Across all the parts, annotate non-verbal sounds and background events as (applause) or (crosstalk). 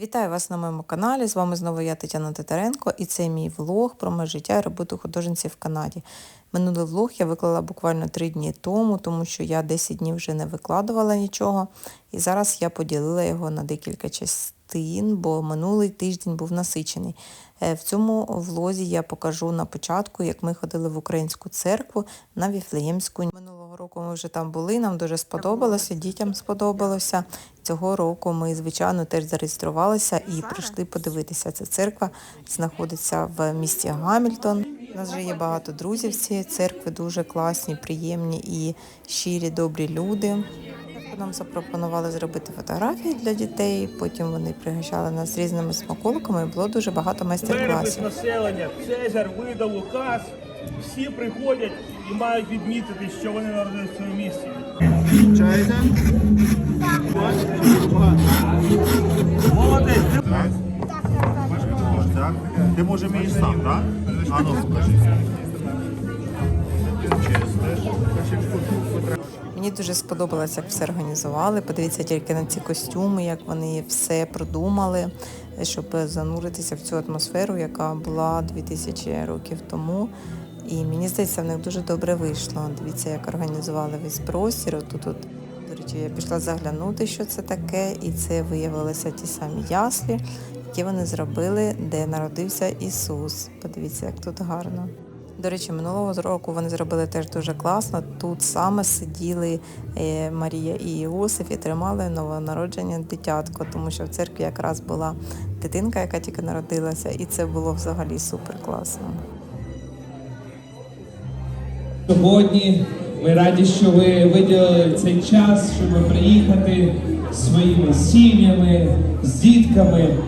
Вітаю вас на моєму каналі. З вами знову я Тетяна Титаренко і це мій влог про моє життя і роботу художниці в Канаді. Минулий влог я виклала буквально три дні тому, тому що я 10 днів вже не викладувала нічого. І зараз я поділила його на декілька частин, бо минулий тиждень був насичений. Е, В цьому влозі я покажу на початку, як ми ходили в українську церкву на Віфлеємську. Минулого року ми вже там були, нам дуже сподобалося, дітям сподобалося. Цього року ми, звичайно, теж зареєструвалися і прийшли подивитися. Ця церква знаходиться в місті Гамільтон. У нас вже є багато друзів з цієї церкви, дуже класні, приємні і щирі, добрі люди. Нам запропонували зробити фотографії для дітей. Потім вони пригощали нас різними смаколиками. і Було дуже багато Перепис майстер-класів. населення. Цезар видав указ. Всі приходять і мають відмітити, що вони народилися в цьому місці. Чаєте? Молодець! Так. Ти може вмієш сам, так? А ну скажи. Мені дуже сподобалось, як все організували. Подивіться тільки на ці костюми, як вони все продумали, щоб зануритися в цю атмосферу, яка була 2000 років тому. І мені здається, в них дуже добре вийшло. Дивіться, як організували весь простір. Тут, тут, до речі, я пішла заглянути, що це таке, і це виявилися ті самі яслі, які вони зробили, де народився Ісус. Подивіться, як тут гарно. До речі, минулого року вони зробили теж дуже класно. Тут саме сиділи е, Марія і Іосиф і тримали новонародження дитятко, тому що в церкві якраз була дитинка, яка тільки народилася, і це було взагалі супер класно. Сьогодні ми раді, що ви виділили цей час, щоб приїхати зі своїми сім'ями, з дітками.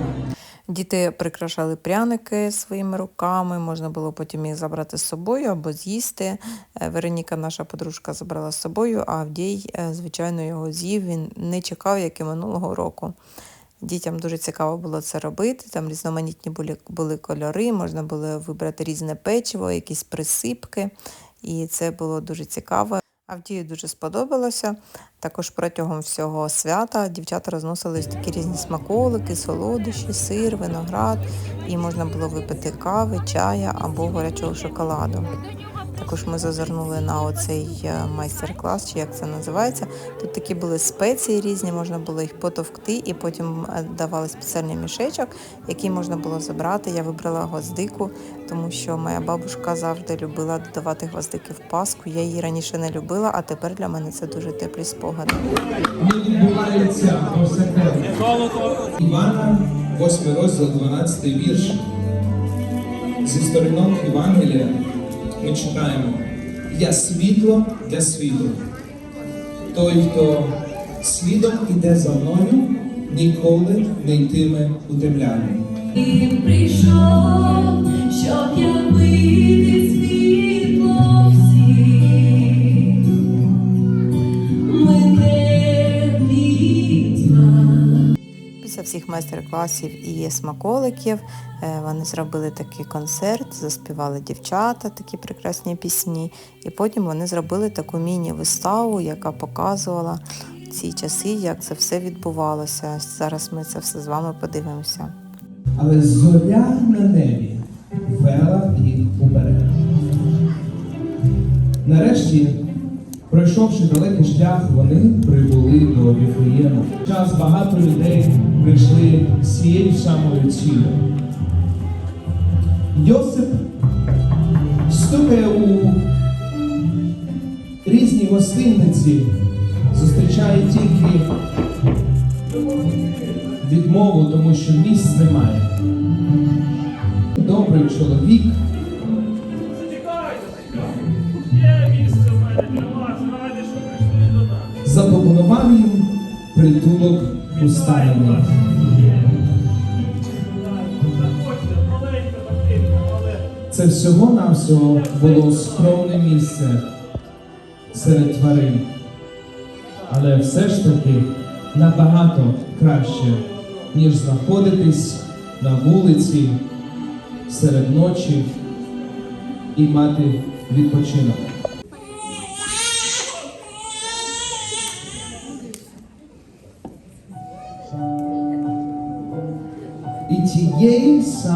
Діти прикрашали пряники своїми руками, можна було потім їх забрати з собою або з'їсти. Е, Вероніка, наша подружка, забрала з собою, а Авдій, е, звичайно, його з'їв. Він не чекав, як і минулого року. Дітям дуже цікаво було це робити. Там різноманітні були, були кольори, можна було вибрати різне печиво, якісь присипки. І це було дуже цікаво. Авдію дуже сподобалося. Також протягом всього свята дівчата розносили такі різні смаколики, солодощі, сир, виноград, і можна було випити кави, чая або гарячого шоколаду. Також ми зазирнули на оцей е, майстер-клас, чи як це називається. Тут такі були спеції різні, можна було їх потовкти, і потім е, давали спеціальний мішечок, який можна було забрати. Я вибрала гвоздику, тому що моя бабушка завжди любила додавати гвоздики в паску. Я її раніше не любила, а тепер для мене це дуже теплі спогади. Івана, 8 розділ, 12 вірш. Зі сторінок Євангелія ми читаємо Я світло для світу. Той, хто слідом іде за мною, ніколи не йтиме у темряві. Він прийшов, щоб я світло Всіх майстер-класів і смаколиків е, вони зробили такий концерт, заспівали дівчата такі прекрасні пісні. І потім вони зробили таку міні-виставу, яка показувала ці часи, як це все відбувалося. Зараз ми це все з вами подивимося. Але зоря на небі вела їх уперед. Нарешті, пройшовши далекий шлях, вони прибули до Віфлеєму. Час багато людей прийшли з цією самою цілею. Йосип стукає у різні гостиниці, зустрічає тільки відмову, тому що місць немає. Добрий чоловік запропонував їм притулок у стайні. Це всього-навсього було скромне місце серед тварин. Але все ж таки набагато краще, ніж знаходитись на вулиці серед ночі і мати відпочинок.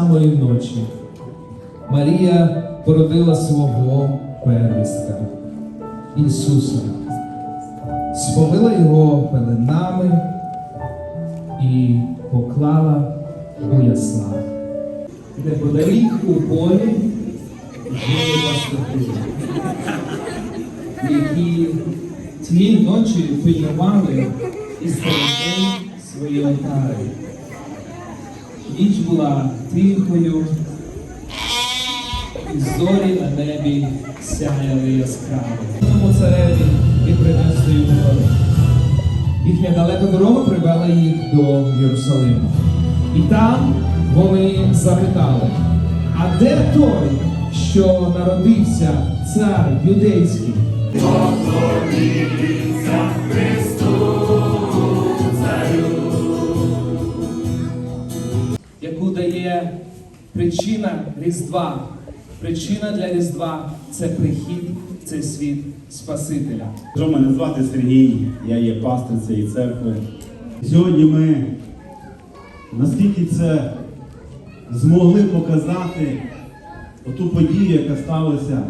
Самої ночі. Марія породила свого первістка Ісуса, сповила його пеленами і поклала у ясла, де подалік у полі жили пастухи, які тієї ночі пильнували і стерегли свої отари. Ніч була тихою, і зорі на небі сяяли яскраво. Тому цареві і принесли йому. Їхня далека дорога привела їх до Єрусалиму. І там вони запитали: а де той, що народився цар юдейський? Причина Різдва. Причина для Різдва це прихід в цей світ Спасителя. Що мене звати Сергій, я є пастир цієї церкви. Сьогодні ми наскільки це змогли показати оту подію, яка сталася.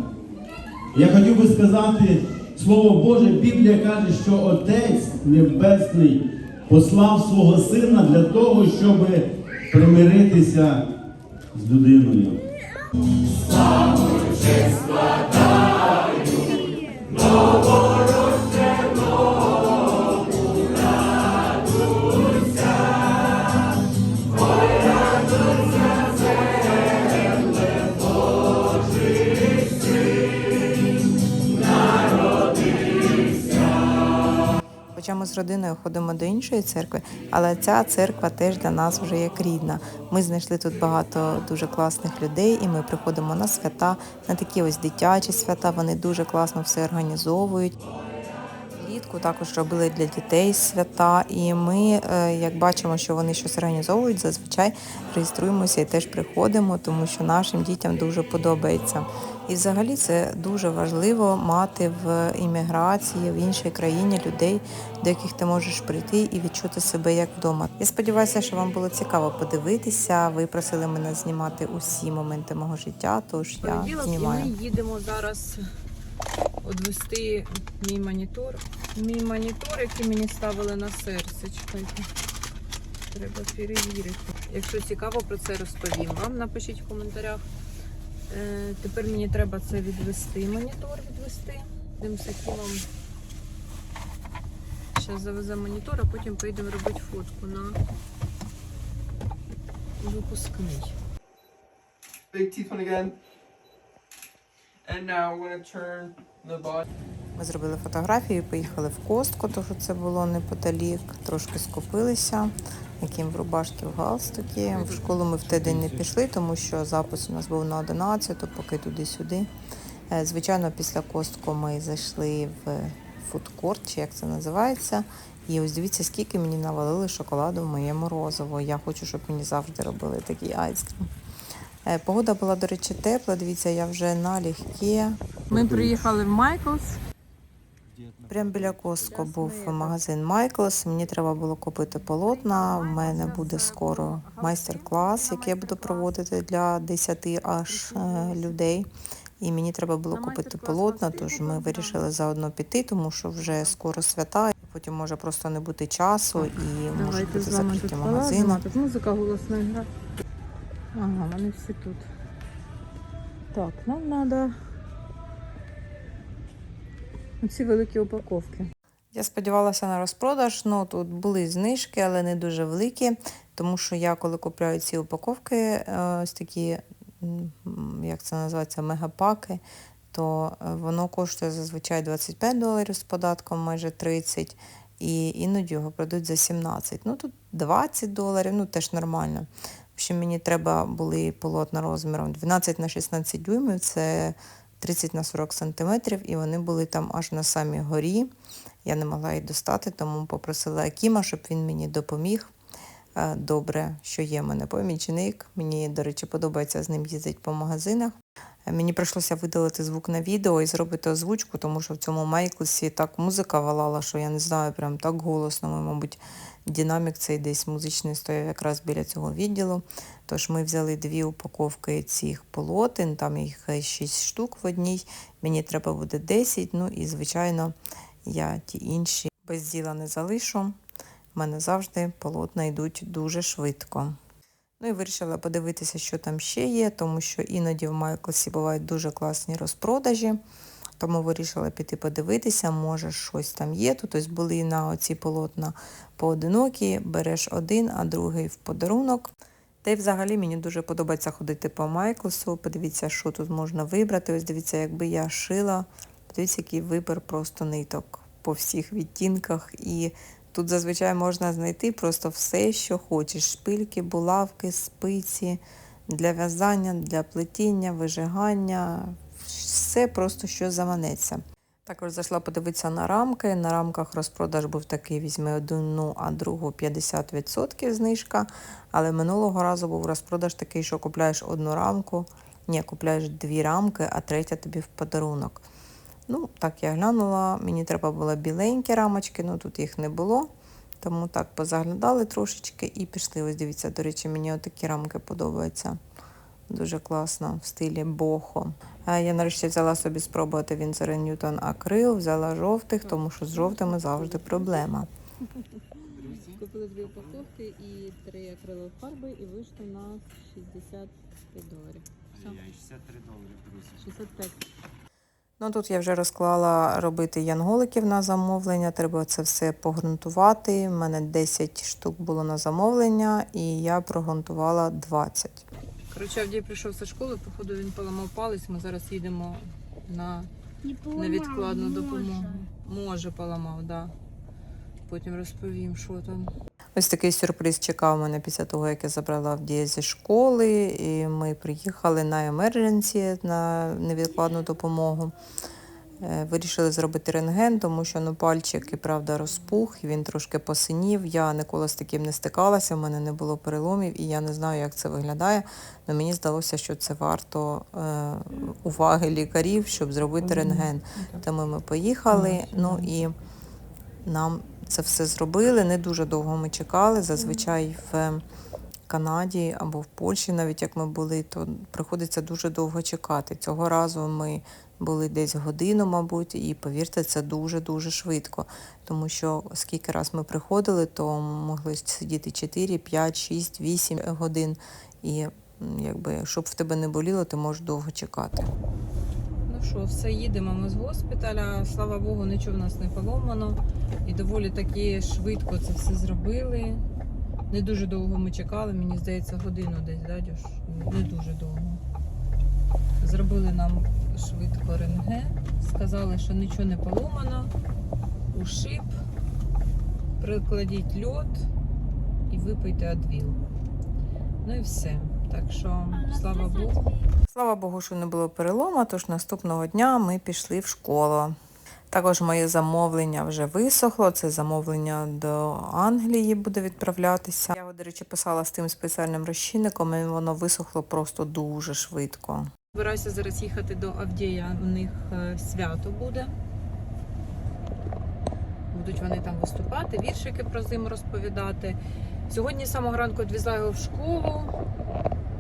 Я хотів би сказати, Слово Боже, Біблія каже, що Отець Небесний послав свого сина для того, щоб примиритися з людиною. Хоча ми родиною ходимо до іншої церкви, але ця церква теж для нас вже як рідна. Ми знайшли тут багато дуже класних людей, і ми приходимо на свята, на такі ось дитячі свята. Вони дуже класно все організовують. Влітку також робили для дітей свята, і ми, е, як бачимо, що вони щось організовують, зазвичай реєструємося і теж приходимо, тому що нашим дітям дуже подобається. І взагалі це дуже важливо мати в імміграції в іншій країні людей, до яких ти можеш прийти і відчути себе як вдома. Я сподіваюся, що вам було цікаво подивитися. Ви просили мене знімати усі моменти мого життя, тож я знімаю. ми їдемо зараз одвести мій монітор. Мій монітор, який мені ставили на серце. Чекайте. Треба перевірити. Якщо цікаво про це розповім вам, напишіть в коментарях. Е, тепер мені треба це відвести, монітор відвести. Тим сакілом. Зараз завеземо монітор, а потім поїдемо робити фотку на випускний. big teeth one again. And now we're gonna turn. Ми зробили фотографію, поїхали в костку, тому що це було неподалік. Трошки скупилися, яким в рубашки, в галстуки. В школу ми в той день не пішли, тому що запис у нас був на 11, поки туди-сюди. Е, Звичайно, після костку ми зайшли в фудкорт, чи як це називається. І ось дивіться, скільки мені навалили шоколаду в моє морозиво. Я хочу, щоб мені завжди робили такий айскрім. Е, Погода була, до речі, тепла. Дивіться, я вже налегке. Ми приїхали в Майклс. Прямо біля Костко був магазин Майклс. Мені треба було купити полотна. У мене буде скоро майстер-клас, який я буду проводити для 10 аж е, людей. І мені треба було купити полотна, тож ми вирішили заодно піти, тому що вже скоро свята. Потім може просто не бути часу і можуть бути закриті магазини. музика голосна гра. Ага, вони всі тут. Так, нам треба ці великі упаковки. Я сподівалася на розпродаж, ну тут були знижки, але не дуже великі, тому що я коли купляю ці упаковки, е, ось такі, як це називається, мегапаки, то е, воно коштує зазвичай 25 доларів з податком, майже 30, і іноді його продають за 17. Ну тут 20 доларів, ну теж нормально. Общем, мені треба були полотна розміром 12 на 16 дюймів, це 30 на 40 сантиметрів, і вони були там аж на самій горі. Я не могла їх достати, тому попросила Акіма, щоб він мені допоміг. Е, Добре, що є в мене помічник. Мені, до речі, подобається з ним їздити по магазинах. Е, Мені прийшлося видалити звук на відео і зробити озвучку, тому що в цьому Майклсі так музика валала, що я не знаю, прям так голосно. Ми, мабуть, Динамік цей десь музичний стояв якраз біля цього відділу. Тож ми взяли дві упаковки цих полотен, там їх 6 штук в одній. Мені треба буде 10, ну і звичайно я ті інші без діла не залишу. У мене завжди полотна йдуть дуже швидко. Ну і вирішила подивитися, що там ще є, тому що іноді в Майклсі бувають дуже класні розпродажі. Тому вирішила піти подивитися, може щось там є. Тут ось були на оці полотна поодинокі, береш один, а другий в подарунок. Та й взагалі мені дуже подобається ходити по Майклсу. Подивіться, що тут можна вибрати. Ось дивіться, якби я шила. Подивіться, який вибір просто ниток по всіх відтінках. І тут зазвичай можна знайти просто все, що хочеш: шпильки, булавки, спиці для в'язання, для плетіння, вижигання, все просто що заманеться. Також зайшла подивитися на рамки. На рамках розпродаж був такий: візьми одну, а другу 50% знижка. Але минулого разу був розпродаж такий, що купляєш одну рамку, ні, купляєш дві рамки, а третя тобі в подарунок. Ну, так я глянула, мені треба було біленькі рамочки, ну тут їх не було. Тому так позаглядали трошечки і пішли. Ось дивіться, до речі, мені отакі рамки подобаються. Дуже класно в стилі бохо. Я нарешті взяла собі спробувати Winsor Newton акрил, взяла жовтих, тому що з жовтими завжди проблема. Купили дві упаковки і три акрилові фарби, і вийшло на 65 доларів. Все. 63 долари, друзі. 65. Ну тут я вже розклала робити янголиків на замовлення. Треба це все погрунтувати. У мене 10 штук було на замовлення, і я прогрунтувала 20. Коротше, Авдій прийшов зі школи, походу він поламав палець. Ми зараз їдемо на невідкладну допомогу. Може, поламав, так. Да. Потім розповім, що там. Ось такий сюрприз чекав мене після того, як я забрала Авдія зі школи, і ми приїхали на емердженсі на невідкладну допомогу. Е, Вирішили зробити рентген, тому що ну, пальчик і правда розпух, і він трошки посинів. Я ніколи з таким не стикалася, в мене не було переломів, і я не знаю, як це виглядає. Але мені здалося, що це варто е, уваги лікарів, щоб зробити рентген. Тому ми поїхали. Ну і нам це все зробили. Не дуже довго ми чекали. Зазвичай в Канаді або в Польщі, навіть як ми були, то приходиться дуже довго чекати. Цього разу ми були десь годину, мабуть, і повірте, це дуже-дуже швидко. Тому що скільки раз ми приходили, то могли сидіти 4, 5, 6, 8 годин. І якби, щоб в тебе не боліло, ти можеш довго чекати. Ну що, все, їдемо ми з госпіталя. Слава Богу, нічого в нас не поломано. І доволі таки швидко це все зробили. Не дуже довго ми чекали, мені здається, годину десь, да, Дюш? Не дуже довго. Зробили нам швидко рентген. Сказали, що нічого не поломано. Ушиб, прикладіть льод і випийте адвіл. Ну і все. Так що, слава Богу. Слава Богу, що не було перелома, тож наступного дня ми пішли в школу. Також моє замовлення вже висохло. Це замовлення до Англії буде відправлятися. Я його, до речі, писала з тим спеціальним розчинником, і воно висохло просто дуже швидко. Збираюся зараз їхати до Авдія. У них е, свято буде. Будуть вони там виступати, віршики про зиму розповідати. Сьогодні з самого ранку відвезла його в школу.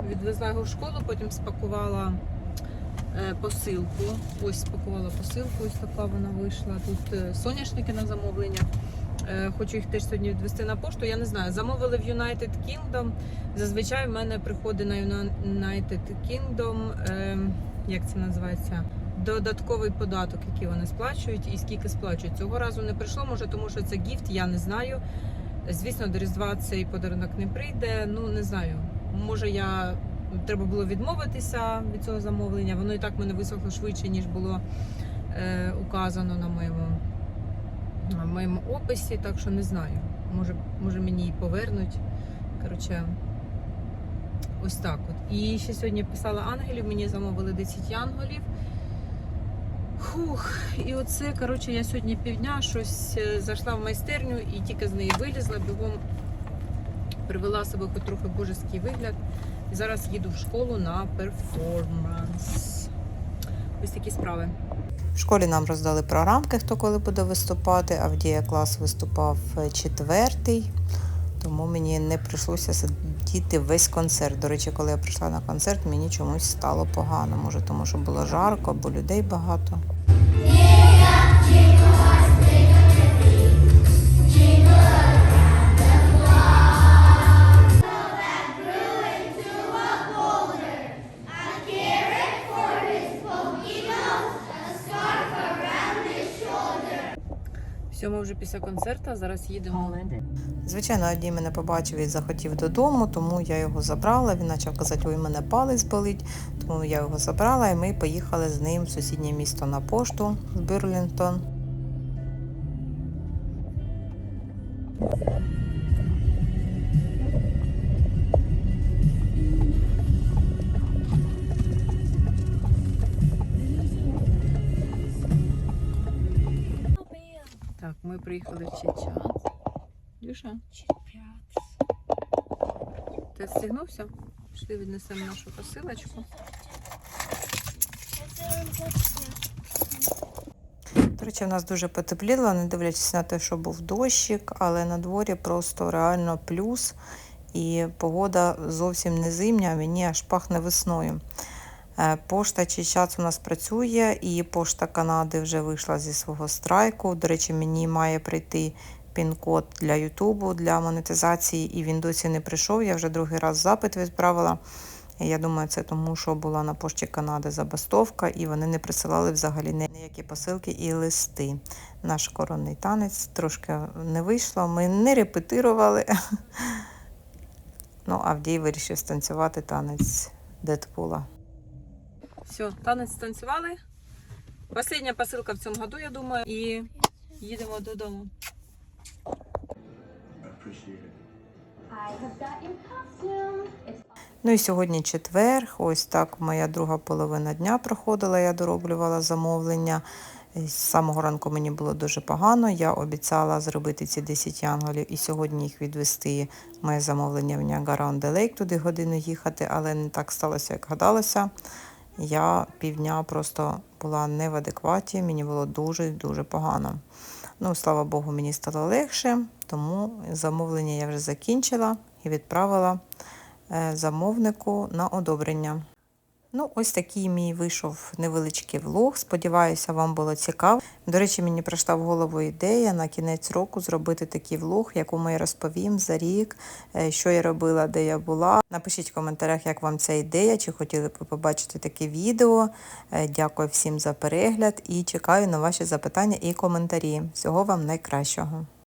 Відвезла його в школу, потім спакувала е, посилку. Ось спакувала посилку, ось така вона вийшла. Тут е, соняшники на замовлення. Е, Хочу їх теж сьогодні відвезти на пошту. Я не знаю, замовили в United Kingdom. Зазвичай в мене приходить на United Kingdom, е, як це називається? Додатковий податок, який вони сплачують, і скільки сплачують. Цього разу не прийшло, може, тому що це гіфт, я не знаю. Звісно, до Різдва цей подарунок не прийде. Ну не знаю. Може, я треба було відмовитися від цього замовлення. Воно і так мене висохло швидше, ніж було е, указано на моєму, на моєму описі, так що не знаю. Може, може мені її повернуть. Коротше, ось так от. І ще сьогодні писала ангелів, мені замовили 10 янголів. Хух, і оце, коротше, я сьогодні півдня щось е, зайшла в майстерню і тільки з неї вилізла, бігом привела себе хоч трохи божеський вигляд. І зараз їду в школу на перформанс. Ось такі справи. В школі нам роздали програмки, хто коли буде виступати. Авдія клас виступав е, четвертий, тому мені не прийшлося сидіти весь концерт. До речі, коли я прийшла на концерт, мені чомусь стало погано. Може, тому що було жарко, або людей багато. Після концерту, зараз їдемо. Звичайно, Адій мене побачив і захотів додому, тому я його забрала. Він почав казати, ой, мене палець болить, тому я його забрала і ми поїхали з ним в сусіднє місто на пошту з Бірлінгтон. Ми приїхали в Чечен. Дюша, ти стігнувся? Пішли віднесемо нашу посилочку. До речі, в нас дуже потепліло, не дивлячись на те, що був дощик, але на дворі просто реально плюс. І погода зовсім не зимня, а мені аж пахне весною. Е, Пошта Чечац у нас працює, і пошта Канади вже вийшла зі свого страйку. До речі, мені має прийти пін-код для Ютубу для монетизації, і він досі не прийшов. Я вже другий раз запит відправила. Я думаю, це тому, що була на пошті Канади забастовка, і вони не присилали взагалі ніякі посилки і листи. Наш коронний танець трошки не вийшло. Ми не репетирували. (laughs) Ну, Авдій вирішив станцювати танець Дедпула. Все, танець станцювали. Остання посилка в цьому году, я думаю, і їдемо додому. Ну і сьогодні четвер. Ось так моя друга половина дня проходила. Я дороблювала замовлення. З самого ранку мені було дуже погано. Я обіцяла зробити ці 10 янголів і сьогодні їх відвести. Моє замовлення в Ніагара on the Lake, туди годину їхати, але не так сталося, як гадалося. Я півдня просто була не в адекваті, мені було дуже-дуже погано. Ну, слава Богу, мені стало легше, тому замовлення я вже закінчила і відправила е, замовнику на одобрення. Ну, ось такий мій вийшов невеличкий влог. Сподіваюся, вам було цікаво. До речі, мені прийшла в голову ідея на кінець року зробити такий влог, якому я розповім за рік, е, що я робила, де я була. Напишіть в коментарях, як вам ця ідея, чи хотіли б побачити таке відео. Е, Дякую всім за перегляд і чекаю на ваші запитання і коментарі. Всього вам найкращого.